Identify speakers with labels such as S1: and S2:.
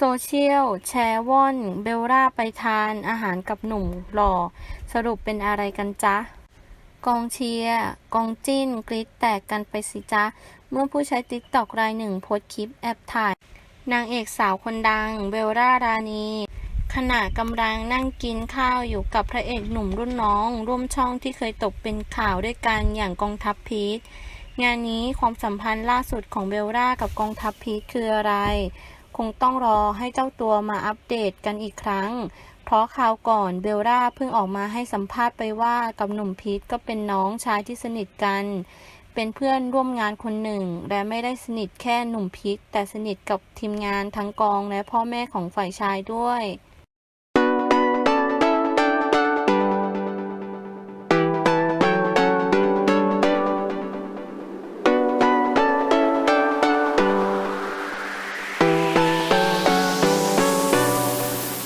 S1: โซเชียล แชร์ว่อน เบลล่าไปทานอาหารกับหนุ่มหล่อ สรุปเป็นอะไรกันจ๊ะ กองเชียร์กองจิ้น กรีดแตกกันไปสิจ๊ะ เมื่อผู้ใช้ติ๊กตอกรายหนึ่งโพสคลิปแอบถ่าย นางเอกสาวคนดัง เบลล่ารานีขณะกำลังนั่งกินข้าวอยู่กับพระเอกหนุ่มรุ่นน้อง ร่วมช่องที่เคยตกเป็นข่าวด้วยกันอย่างกองทัพพีทงานนี้ความสัมพันธ์ล่าสุดของเบลล่ากับกองทัพพีทคืออะไร คงต้องรอให้เจ้าตัวมาอัปเดตกันอีกครั้ง เพราะคราวก่อนเบลล่าเพิ่งออกมาให้สัมภาษณ์ไปว่ากับหนุ่มพีทก็เป็นน้องชายที่สนิทกัน เป็นเพื่อนร่วมงานคนหนึ่ง และไม่ได้สนิทแค่หนุ่มพีทแต่สนิทกับทีมงานทั้งกองและพ่อแม่ของฝ่ายชายด้วย